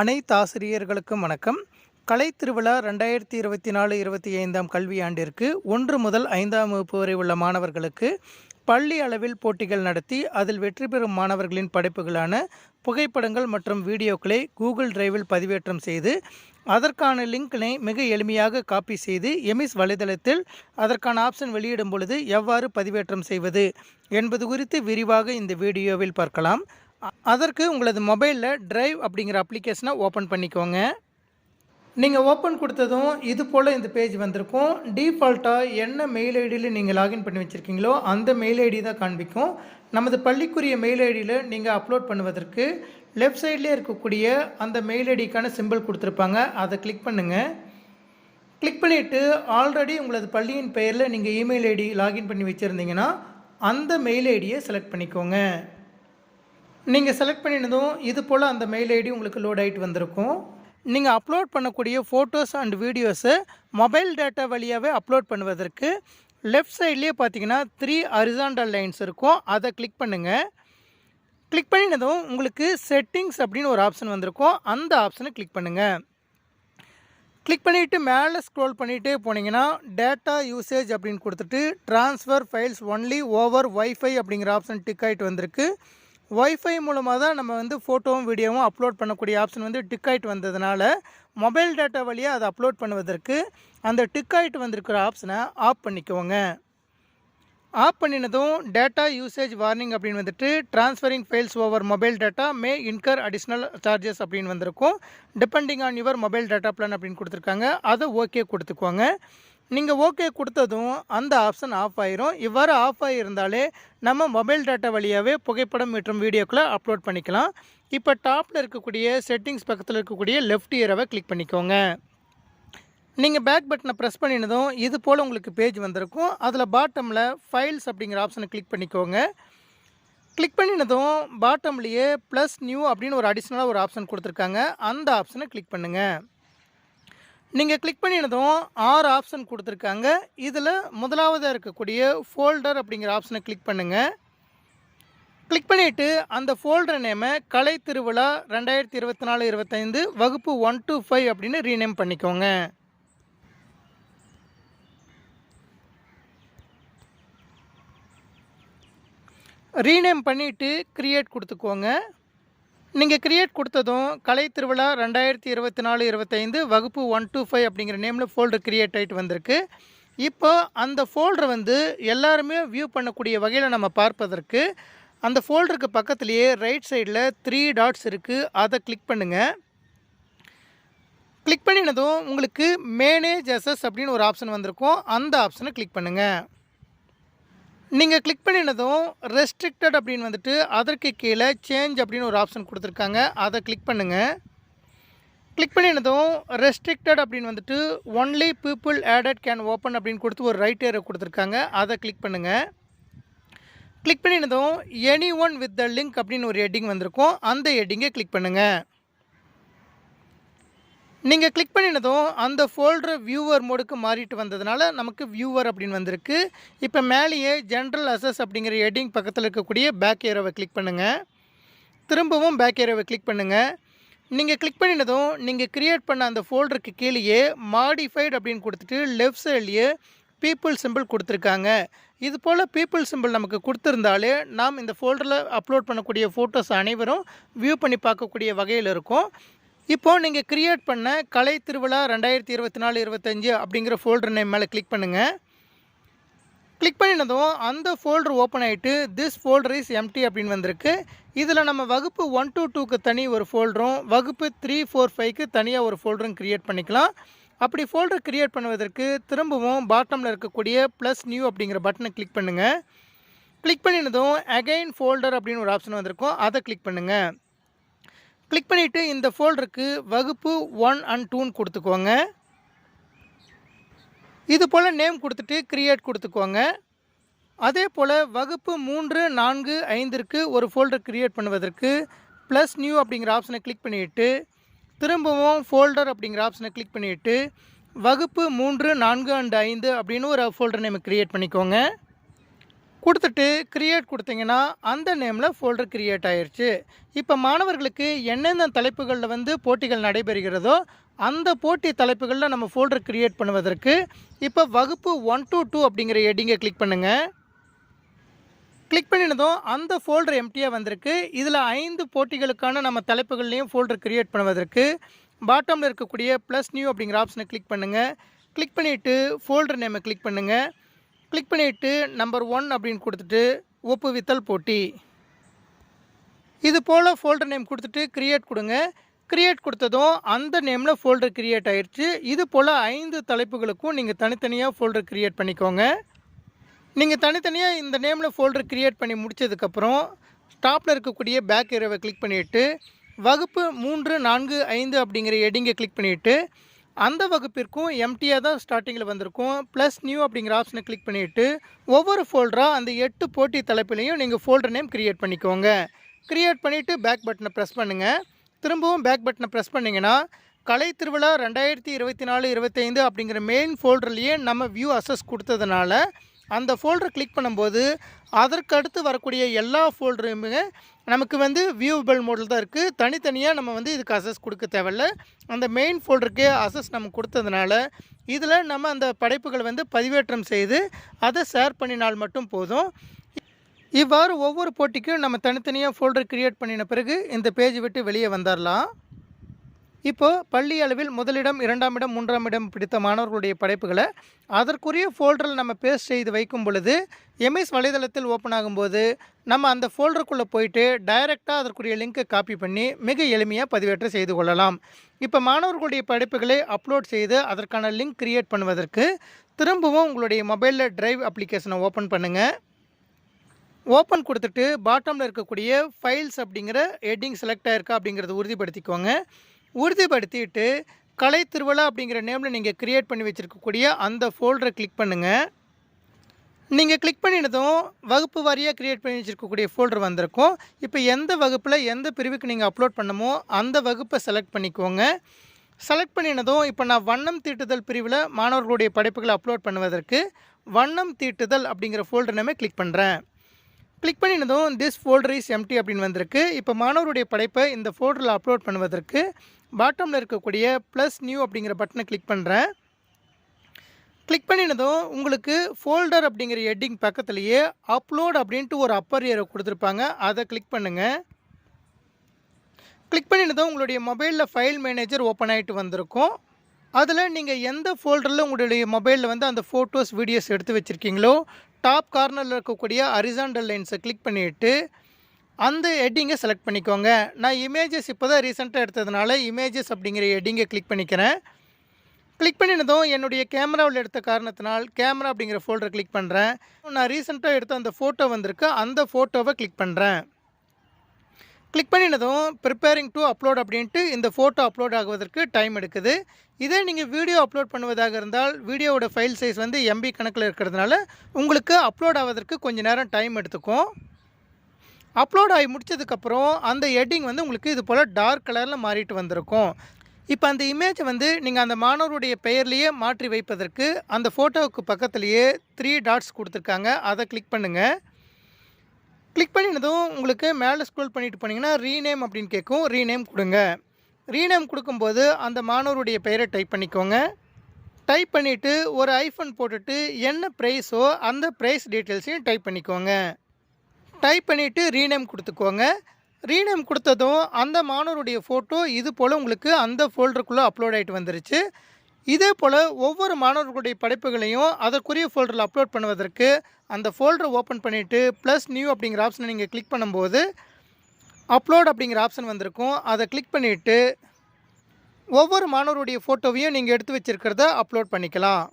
அனைத்து ஆசிரியர்களுக்கும் வணக்கம். கலை திருவிழா ரெண்டாயிரத்தி இருபத்தி நாலு இருபத்தி ஐந்தாம் கல்வியாண்டிற்கு ஒன்று முதல் ஐந்தாம் வகுப்பு வரை உள்ள மாணவர்களுக்கு பள்ளி அளவில் போட்டிகள் நடத்தி அதில் வெற்றி பெறும் மாணவர்களின் படைப்புகளான புகைப்படங்கள் மற்றும் வீடியோக்களை கூகுள் டிரைவில் பதிவேற்றம் செய்து அதற்கான லிங்கினை மிக எளிமையாக காப்பி செய்து எமிஸ் வலைதளத்தில் அதற்கான ஆப்ஷன் வெளியிடும் பொழுது எவ்வாறு பதிவேற்றம் செய்வது என்பது குறித்து விரிவாக இந்த வீடியோவில் பார்க்கலாம். அதற்கு உங்களது மொபைலில் ட்ரைவ் அப்படிங்கிற அப்ளிகேஷனை ஓப்பன் பண்ணிக்கோங்க. நீங்கள் ஓப்பன் கொடுத்ததும் இது போல் இந்த பேஜ் வந்திருக்கும். டீஃபால்ட்டாக என்ன மெயில் ஐடியில் நீங்கள் லாகின் பண்ணி வச்சுருக்கீங்களோ அந்த மெயில் ஐடி தான் காண்பிக்கும். நமது பள்ளிக்குரிய மெயில் ஐடியில் நீங்கள் அப்லோட் பண்ணுவதற்கு லெஃப்ட் சைட்லேயே இருக்கக்கூடிய அந்த மெயில் ஐடிக்கான சிம்பிள் கொடுத்துருப்பாங்க. அதை கிளிக் பண்ணுங்கள் கிளிக் பண்ணிவிட்டு ஆல்ரெடி உங்களது பள்ளியின் பெயரில் நீங்கள் இமெயில் ஐடி லாகின் பண்ணி வச்சுருந்தீங்கன்னா அந்த மெயில் ஐடியை செலக்ட் பண்ணிக்கோங்க. நீங்கள் செலக்ட் பண்ணினதும் இது போல் அந்த மெயில் ஐடி உங்களுக்கு லோட் ஆகிட்டு வந்திருக்கும். நீங்கள் அப்லோட் பண்ணக்கூடிய ஃபோட்டோஸ் அண்ட் வீடியோஸை மொபைல் டேட்டா வழியாகவே அப்லோட் பண்ணுவதற்கு லெஃப்ட் சைட்லேயே பார்த்தீங்கன்னா த்ரீ அரிசாண்டல் லைன்ஸ் இருக்கும். அதை கிளிக் பண்ணுங்கள் கிளிக் பண்ணினதும் உங்களுக்கு செட்டிங்ஸ் அப்படின்னு ஒரு ஆப்ஷன் வந்திருக்கும். அந்த ஆப்ஷனை கிளிக் பண்ணுங்கள் கிளிக் பண்ணிவிட்டு மேலே ஸ்க்ரோல் பண்ணிகிட்டே போனீங்கன்னா டேட்டா யூசேஜ் அப்படின்னு கொடுத்துட்டு transfer files only over WiFi அப்படிங்கிற ஆப்ஷன் டிக் ஆகிட்டு வந்திருக்கு. ஒய்ஃபை மூலமாக தான் நம்ம வந்து ஃபோட்டோவும் வீடியோவும் அப்லோட் பண்ணக்கூடிய ஆப்ஷன் வந்து டிக் ஆகிட்டு வந்ததுனால மொபைல் டேட்டா வழியாக அதை அப்லோட் பண்ணுவதற்கு அந்த டிக் ஆகிட்டு வந்திருக்கிற ஆப்ஷனை ஆஃப் பண்ணிக்கோங்க. ஆஃப் பண்ணினதும் டேட்டா யூசேஜ் வார்னிங் அப்படின்னு வந்துட்டு transferring files over mobile data may incur additional charges அப்படின்னு வந்திருக்கும். Depending on your mobile data plan அப்படின்னு கொடுத்துருக்காங்க. அதை ஓகே கொடுத்துக்கோங்க. நீங்கள் ஓகே கொடுத்ததும் அந்த ஆப்ஷன் ஆஃப் ஆயிரும். இவ்வாறு ஆஃப் ஆகியிருந்தாலே நம்ம மொபைல் டேட்டா வழியாகவே புகைப்படம் மற்றும் வீடியோக்களை அப்லோட் பண்ணிக்கலாம். இப்போ டாப்பில் இருக்கக்கூடிய செட்டிங்ஸ் பக்கத்தில் இருக்கக்கூடிய லெஃப்ட் இயரவை கிளிக் பண்ணிக்கோங்க. நீங்கள் பேக் பட்டனை ப்ரெஸ் பண்ணினதும் இது போல் உங்களுக்கு பேஜ் வந்திருக்கும். அதில் பாட்டமில் ஃபைல்ஸ் அப்படிங்கிற ஆப்ஷனை கிளிக் பண்ணிக்கோங்க. கிளிக் பண்ணினதும் பாட்டம்லேயே ப்ளஸ் நியூ அப்படின்னு ஒரு அடிஷ்னலாக ஒரு ஆப்ஷன் கொடுத்துருக்காங்க. அந்த ஆப்ஷனை கிளிக் பண்ணுங்கள் நீங்கள் கிளிக் பண்ணினதும் ஆறு ஆப்ஷன் கொடுத்துருக்காங்க. இதில் முதலாவதாக இருக்கக்கூடிய ஃபோல்டர் அப்படிங்கிற ஆப்ஷனை கிளிக் பண்ணுங்கள் கிளிக் பண்ணிவிட்டு அந்த ஃபோல்டர் நேமை கலை திருவிழா ரெண்டாயிரத்தி இருபத்தி நாலு இருபத்தைந்து வகுப்பு ஒன் டூ ஃபைவ் அப்படின்னு ரீநேம் பண்ணிக்கோங்க. ரீநேம் பண்ணிவிட்டு க்ரியேட் கொடுத்துக்கோங்க. நீங்கள் க்ரியேட் கொடுத்ததும் கலை திருவிழா ரெண்டாயிரத்தி இருபத்தி நாலு இருபத்தைந்து வகுப்பு ஒன் டூ ஃபைவ் அப்படிங்கிற நேமில் ஃபோல்டர் க்ரியேட் ஆகிட்டு வந்திருக்கு. இப்போ அந்த ஃபோல்டர் வந்து எல்லாருமே வியூ பண்ணக்கூடிய வகையில் நம்ம பார்ப்பதற்கு அந்த ஃபோல்டருக்கு பக்கத்துலேயே ரைட் சைடில் த்ரீ டாட்ஸ் இருக்குது அதை கிளிக் பண்ணுங்கள் கிளிக் பண்ணினதும் உங்களுக்கு மேனேஜ் அசஸ் அப்படின்னு ஒரு ஆப்ஷன் வந்திருக்கும். அந்த ஆப்ஷனை கிளிக் பண்ணுங்கள் நீங்கள் கிளிக் பண்ணினதும் ரெஸ்ட்ரிக்டட் அப்படின்னு வந்துட்டு அதற்கு கீழே சேஞ்ச் அப்படின்னு ஒரு ஆப்ஷன் கொடுத்துருக்காங்க. அதை கிளிக் பண்ணுங்கள் கிளிக் பண்ணினதும் ரெஸ்ட்ரிக்டட் அப்படின்னு வந்துட்டு only people added can open அப்படின்னு கொடுத்து ஒரு ரைட் ஏரை கொடுத்துருக்காங்க. அதை கிளிக் பண்ணுங்கள் click பண்ணினதும் any one with the link அப்படின்னு ஒரு ஹெட்டிங் வந்திருக்கும். அந்த ஹெட்டிங்கை கிளிக் பண்ணுங்கள் நீங்கள் கிளிக் பண்ணினதும் அந்த ஃபோல்டர் வியூவர் மோடுக்கு மாறிட்டு வந்ததுனால நமக்கு வியூவர் அப்படின்னு வந்திருக்கு. இப்போ மேலேயே ஜென்ரல் அசஸ் அப்படிங்கிற ஹெட்டிங் பக்கத்தில் இருக்கக்கூடிய பேக் ஏரோவை கிளிக் பண்ணுங்கள் திரும்பவும் பேக் ஏரோவை கிளிக் பண்ணுங்கள் நீங்கள் கிளிக் பண்ணினதும் நீங்கள் க்ரியேட் பண்ண அந்த ஃபோல்டருக்கு கீழேயே மாடிஃபைடு அப்படின்னு கொடுத்துட்டு லெஃப்ட் சைட்லேயே பீப்புள் சிம்பிள் கொடுத்துருக்காங்க. இது போல் பீப்புள் சிம்பிள் நமக்கு கொடுத்துருந்தாலே நாம் இந்த ஃபோல்டரில் அப்லோட் பண்ணக்கூடிய ஃபோட்டோஸ் அனைவரும் வியூ பண்ணி பார்க்கக்கூடிய வகையில் இருக்கும். இப்போது நீங்கள் க்ரியேட் பண்ண கலை திருவிழா ரெண்டாயிரத்தி இருபத்தி நாலு இருபத்தஞ்சு அப்படிங்கிற ஃபோல்டர் நேம் மேலே கிளிக் பண்ணுங்கள் கிளிக் பண்ணினதும் அந்த ஃபோல்டர் ஓப்பன் ஆகிட்டு திஸ் ஃபோல்டர் இஸ் எம்டி அப்படின்னு வந்திருக்கு. இதில் நம்ம வகுப்பு ஒன் டூ டூக்கு தனி ஒரு ஃபோல்டரும் வகுப்பு த்ரீ ஃபோர் ஃபைவ்க்கு தனியாக ஒரு ஃபோல்டரும் க்ரியேட் பண்ணிக்கலாம். அப்படி ஃபோல்டர் க்ரியேட் பண்ணுவதற்கு திரும்பவும் பாட்டமில் இருக்கக்கூடிய ப்ளஸ் நியூ அப்படிங்கிற பட்டனை கிளிக் பண்ணுங்கள் கிளிக் பண்ணினதும் அகைன் ஃபோல்டர் அப்படின்னு ஒரு ஆப்ஷன் வந்திருக்கும். அதை கிளிக் பண்ணுங்கள் கிளிக் பண்ணிவிட்டு இந்த ஃபோல்டருக்கு வகுப்பு ஒன் அண்ட் டூன்னு கொடுத்துக்கோங்க. இது போல் நேம் கொடுத்துட்டு க்ரியேட் கொடுத்துக்கோங்க. அதே போல் வகுப்பு மூன்று நான்கு ஐந்திற்கு ஒரு ஃபோல்டர் க்ரியேட் பண்ணுவதற்கு ப்ளஸ் நியூ அப்படிங்கிற ஆப்ஷனை கிளிக் பண்ணிவிட்டு திரும்பவும் ஃபோல்டர் அப்படிங்கிற ஆப்ஷனை கிளிக் பண்ணிவிட்டு வகுப்பு மூன்று நான்கு அண்டு ஐந்து அப்படின்னு ஒரு ஃபோல்டர் நேம் க்ரியேட் பண்ணிக்கோங்க. கொடுத்துட்டு க்ரியேட் கொடுத்தீங்கன்னா அந்த நேமில் ஃபோல்டர் க்ரியேட் ஆயிடுச்சு இப்போ மாணவர்களுக்கு என்னென்ன தலைப்புகளில் வந்து போட்டிகள் நடைபெறுகிறதோ அந்த போட்டி தலைப்புகளில் நம்ம ஃபோல்டர் க்ரியேட் பண்ணுவதற்கு இப்போ வகுப்பு ஒன் டூ டூ அப்படிங்கிற ஹெட்டிங்கை கிளிக் பண்ணுங்கள் கிளிக் பண்ணினதும் அந்த ஃபோல்டர் எம்டியாக வந்திருக்கு. இதில் ஐந்து போட்டிகளுக்கான நம்ம தலைப்புகள்லேயும் ஃபோல்டர் க்ரியேட் பண்ணுவதற்கு பாட்டமில் இருக்கக்கூடிய ப்ளஸ் நியூ அப்படிங்கிற ஆப்ஷனை கிளிக் பண்ணுங்கள் கிளிக் பண்ணிவிட்டு ஃபோல்டர் நேமை கிளிக் பண்ணுங்கள் கிளிக் பண்ணிவிட்டு நம்பர் ஒன் அப்படின்னு கொடுத்துட்டு ஒப்புவித்தல் போட்டி. இது போல் ஃபோல்டர் நேம் கொடுத்துட்டு க்ரியேட் கொடுங்க. க்ரியேட் கொடுத்ததும் அந்த நேமில் ஃபோல்டர் க்ரியேட் ஆயிடுச்சு இது போல் ஐந்து தலைப்புகளுக்கும் நீங்கள் தனித்தனியாக ஃபோல்டர் க்ரியேட் பண்ணிக்கோங்க. நீங்கள் தனித்தனியாக இந்த நேமில் ஃபோல்டர் கிரியேட் பண்ணி முடிச்சதுக்கப்புறம் ஸ்டாப்பில் இருக்கக்கூடிய பேக் ஏரோவை கிளிக் பண்ணிவிட்டு வகுப்பு மூன்று நான்கு ஐந்து அப்படிங்கிற எடிங்கை கிளிக் பண்ணிவிட்டு அந்த வகுப்பிற்கும் எம்டியாக தான் ஸ்டார்டிங்கில் வந்திருக்கும். ப்ளஸ் நியூ அப்படிங்கிற ஆப்ஷனை கிளிக் பண்ணிவிட்டு ஒவ்வொரு ஃபோல்டராக அந்த எட்டு போட்டி தலைப்புலையும் நீங்கள் ஃபோல்டர் நேம் க்ரியேட் பண்ணிக்கோங்க. க்ரியேட் பண்ணிவிட்டு பேக் பட்டனை ப்ரெஸ் பண்ணுங்கள் திரும்பவும் பேக் பட்டனை ப்ரெஸ் பண்ணிங்கன்னா கலை திருவிழா ரெண்டாயிரத்தி இருபத்தி நாலு இருபத்தைந்து அப்படிங்கிற மெயின் ஃபோல்டர்லேயே நம்ம வியூ அசஸ் கொடுத்ததுனால அந்த ஃபோல்டரை கிளிக் பண்ணும்போது அதற்கு அடுத்து வரக்கூடிய எல்லா ஃபோல்டருமே நமக்கு வந்து வியூபிள் மோடில் தான் இருக்குது தனித்தனியாக நம்ம வந்து இதுக்கு அசஸ் கொடுக்க தேவையில்ல. அந்த மெயின் ஃபோல்டருக்கே அசஸ் நம்ம கொடுத்ததுனால இதில் நம்ம அந்த படைப்புகளை வந்து பதிவேற்றம் செய்து அதை ஷேர் பண்ணினால் மட்டும் போதும். இவ்வாறு ஒவ்வொரு போட்டிக்கும் நம்ம தனித்தனியாக ஃபோல்டர் க்ரியேட் பண்ணின பிறகு இந்த பேஜ் விட்டு வெளியே வந்துடலாம் இப்போ பள்ளி அளவில் முதலிடம் இரண்டாம் இடம் மூன்றாம் இடம் பிடித்த மாணவர்களுடைய படைப்புகளை அதற்குரிய ஃபோல்டரில் நம்ம பேஸ்ட் செய்து வைக்கும் பொழுது எம்எஸ் வலைதளத்தில் ஓப்பன் ஆகும்போது நம்ம அந்த ஃபோல்டருக்குள்ளே போயிட்டு டைரெக்டாக அதற்குரிய லிங்க்கை காப்பி பண்ணி மிக எளிமையாக பதிவேற்றம் செய்து கொள்ளலாம். இப்போ மாணவர்களுடைய படைப்புகளை அப்லோட் செய்து அதற்கான லிங்க் கிரியேட் பண்ணுவதற்கு திரும்பவும் உங்களுடைய மொபைலில் டிரைவ் அப்ளிகேஷனை ஓப்பன் பண்ணுங்கள் ஓப்பன் கொடுத்துட்டு பாட்டமில் இருக்கக்கூடிய ஃபைல்ஸ் அப்படிங்கிற ஹெட்டிங் செலக்ட் ஆயிருக்கா அப்படிங்கிறத உறுதிப்படுத்திக்கோங்க. உறுதிப்படுத்திட்டு கலை திருவிழா அப்படிங்கிற நேமில் நீங்கள் க்ரியேட் பண்ணி வச்சுருக்கக்கூடிய அந்த ஃபோல்டரை கிளிக் பண்ணுங்கள் நீங்கள் கிளிக் பண்ணினதும் வகுப்பு வாரியாக க்ரியேட் பண்ணி வச்சுருக்கக்கூடிய ஃபோல்டர் வந்திருக்கும். இப்போ எந்த வகுப்பில் எந்த பிரிவுக்கு நீங்கள் அப்லோட் பண்ணமோ அந்த வகுப்பை செலக்ட் பண்ணிக்கோங்க. செலக்ட் பண்ணினதும் இப்போ நான் வண்ணம் தீட்டுதல் பிரிவில் மாணவர்களுடைய படைப்புகளை அப்லோட் பண்ணுவதற்கு வண்ணம் தீட்டுதல் அப்படிங்கிற ஃபோல்டர் நேமே கிளிக் பண்ணுறேன் கிளிக் பண்ணினதும் திஸ் ஃபோல்டர் இஸ் எம்டி அப்படின்னு வந்திருக்கு. இப்போ மாணவருடைய படைப்பை இந்த ஃபோல்டரில் அப்லோட் பண்ணுவதற்கு பாட்டமில் இருக்கக்கூடிய ப்ளஸ் நியூ அப்படிங்கிற பட்டனை கிளிக் பண்ணுறேன் கிளிக் பண்ணினதும் உங்களுக்கு ஃபோல்டர் அப்படிங்கிற ஹெட்டிங் பக்கத்துலேயே அப்லோட் அப்படின்ட்டு ஒரு அப்பர் ஏரை கொடுத்துருப்பாங்க. அதை கிளிக் பண்ணுங்கள் கிளிக் பண்ணினதும் உங்களுடைய மொபைலில் ஃபைல் மேனேஜர் ஓப்பன் ஆகிட்டு வந்திருக்கும். அதில் நீங்கள் எந்த ஃபோல்டரில் உங்களுடைய மொபைலில் வந்து அந்த ஃபோட்டோஸ் வீடியோஸ் எடுத்து வச்சுருக்கீங்களோ டாப் கார்னரில் இருக்கக்கூடிய அரிசாண்டல் லைன்ஸை கிளிக் பண்ணிவிட்டு அந்த ஹெட்டிங்கை செலக்ட் பண்ணிக்கோங்க. நான் இமேஜஸ் இப்போ தான் ரீசெண்டாக எடுத்ததுனால இமேஜஸ் அப்படிங்கிற ஹெட்டிங்கை கிளிக் பண்ணிக்கிறேன். கிளிக் பண்ணினதும் என்னுடைய கேமராவில் எடுத்த காரணத்தினால் கேமரா அப்படிங்கிற ஃபோல்டரை கிளிக் பண்ணுறேன் நான் ரீசெண்டாக எடுத்த அந்த ஃபோட்டோ வந்திருக்கு. அந்த ஃபோட்டோவை கிளிக் பண்ணுறேன் கிளிக் பண்ணினதும் ப்ரிப்பேரிங் டு அப்லோட் அப்படின்ட்டு இந்த ஃபோட்டோ அப்லோட் ஆகுவதற்கு டைம் எடுக்குது. இதே நீங்கள் வீடியோ அப்லோட் பண்ணுவதாக இருந்தால் வீடியோவோட ஃபைல் சைஸ் வந்து எம்பி கணக்கில் இருக்கிறதுனால உங்களுக்கு அப்லோட் ஆவதற்கு கொஞ்சம் நேரம் டைம் எடுத்துக்கும். அப்லோட் ஆகி முடிச்சதுக்கப்புறம் அந்த எட்டிங் வந்து உங்களுக்கு இது போல் டார்க் கலரில் மாறிட்டு வந்திருக்கும். இப்போ அந்த இமேஜை வந்து நீங்கள் அந்த மாணவருடைய பெயர்லேயே மாற்றி வைப்பதற்கு அந்த ஃபோட்டோவுக்கு பக்கத்துலேயே த்ரீ டாட்ஸ் கொடுத்துருக்காங்க. அதை கிளிக் பண்ணுங்கள் கிளிக் பண்ணினதும் உங்களுக்கு மேலே ஸ்க்ரோல் பண்ணிட்டு போனீங்கன்னா ரீநேம் அப்படின்னு கேட்கும் ரீநேம் கொடுங்க. ரீநேம் கொடுக்கும்போது அந்த மாணவருடைய பெயரை டைப் பண்ணிக்கோங்க. டைப் பண்ணிவிட்டு ஒரு ஐஃபோன் போட்டுட்டு என்ன ப்ரைஸோ அந்த ப்ரைஸ் டீட்டெயில்ஸையும் டைப் பண்ணிக்கோங்க. டைப் பண்ணிவிட்டு ரீநேம் கொடுத்துக்கோங்க. ரீநேம் கொடுத்ததும் அந்த மாணவருடைய ஃபோட்டோ இது போல் உங்களுக்கு அந்த ஃபோல்டருக்குள்ளே அப்லோட் ஆகிட்டு வந்துருச்சு. இதே போல் ஒவ்வொரு மாணவர்களுடைய படைப்புகளையும் அதற்குரிய ஃபோல்டரில் அப்லோட் பண்ணுவதற்கு அந்த ஃபோல்டரை ஓப்பன் பண்ணிவிட்டு ப்ளஸ் நியூ அப்படிங்கிற ஆப்ஷனை நீங்கள் கிளிக் பண்ணும்போது அப்லோட் அப்படிங்கிற ஆப்ஷன் வந்திருக்கும். அதை கிளிக் பண்ணிவிட்டு ஒவ்வொரு மாணவருடைய ஃபோட்டோவையும் நீங்கள் எடுத்து வச்சுருக்கிறத அப்லோட் பண்ணிக்கலாம்.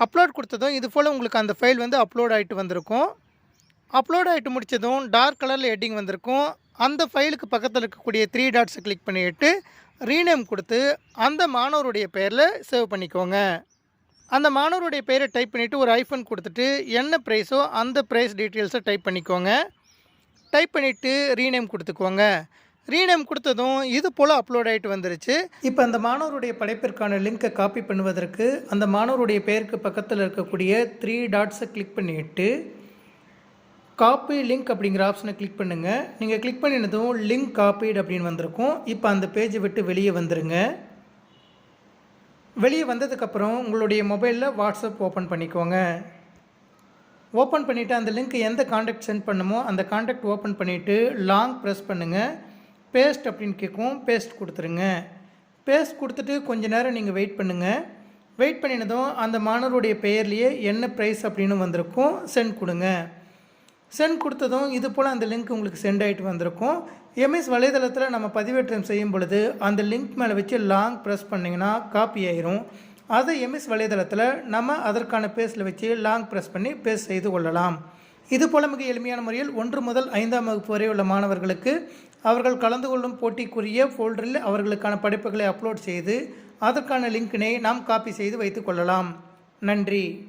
அப்லோட் கொடுத்ததும் இது போல் உங்களுக்கு அந்த ஃபைல் வந்து அப்லோட் ஆகிட்டு வந்திருக்கும். அப்லோட் ஆகிட்டு முடித்ததும் டார்க் கலரில் ஹெட்டிங் வந்திருக்கும். அந்த ஃபைலுக்கு பக்கத்தில் இருக்கக்கூடிய த்ரீ டாட்ஸை கிளிக் பண்ணிவிட்டு ரீநேம் கொடுத்து அந்த மாணவருடைய பெயரில் சேவ் பண்ணிக்கோங்க. அந்த மாணவருடைய பெயரை டைப் பண்ணிவிட்டு ஒரு ஐஃபோன் கொடுத்துட்டு என்ன ப்ரைஸோ அந்த ப்ரைஸ் டீட்டெயில்ஸை டைப் பண்ணிக்கோங்க. டைப் பண்ணிவிட்டு ரீநேம் கொடுத்துக்கோங்க. ரீநேம் கொடுத்ததும் இது போல் அப்லோட் ஆகிட்டு வந்துருச்சு. இப்போ அந்த மாணவருடைய படைப்பிற்கான லிங்க்கை காப்பி பண்ணுவதற்கு அந்த மாணவருடைய பெயருக்கு பக்கத்தில் இருக்கக்கூடிய த்ரீ டாட்ஸை கிளிக் பண்ணிவிட்டு காப்பி லிங்க் அப்படிங்கிற ஆப்ஷனை கிளிக் பண்ணுங்கள் நீங்கள் கிளிக் பண்ணினதும் லிங்க் காப்பீடு அப்படின்னு வந்திருக்கும். இப்போ அந்த பேஜை விட்டு வெளியே வந்துடுங்க வெளியே வந்ததுக்கப்புறம் உங்களுடைய மொபைலில் வாட்ஸ்அப் ஓப்பன் பண்ணிக்கோங்க. ஓப்பன் பண்ணிவிட்டு அந்த லிங்க் எந்த காண்டாக்ட் சென்ட் பண்ணுமோ அந்த காண்டாக்ட் ஓப்பன் பண்ணிவிட்டு லாங் ப்ரெஸ் பண்ணுங்கள் பேஸ்ட் அப்படின்னு கேட்கும். பேஸ்ட் கொடுத்துருங்க. பேஸ்ட் கொடுத்துட்டு கொஞ்ச நேரம் நீங்கள் வெயிட் பண்ணுங்கள் வெயிட் பண்ணினதும் அந்த மாணவருடைய பெயர்லேயே என்ன ப்ரைஸ் அப்படின்னு வந்திருக்கும் சென்ட் கொடுங்க. சென்ட் கொடுத்ததும் இது போல் அந்த லிங்க் உங்களுக்கு சென்ட் ஆகிட்டு வந்திருக்கும். எம்எஸ் வலைதளத்தில் நம்ம பதிவேற்றம் செய்யும் பொழுது அந்த லிங்க் மேலே வச்சு லாங் ப்ரெஸ் பண்ணிங்கன்னா காப்பி ஆயிரும். அதை எம்எஸ் வலைதளத்தில் நம்ம அதற்கான பேஸில் வச்சு லாங் ப்ரெஸ் பண்ணி பேஸ் செய்து கொள்ளலாம். இது போல மிக எளிமையான முறையில் ஒன்று முதல் ஐந்தாம் வகுப்பு வரை உள்ள மாணவர்களுக்கு அவர்கள் கலந்து கொள்ளும் போட்டிக்குரிய ஃபோல்டரில் அவர்களுக்கான படைப்புகளை அப்லோட் செய்து அதற்கான லிங்கினை நாம் காப்பி செய்து வைத்துக்கொள்ளலாம் நன்றி.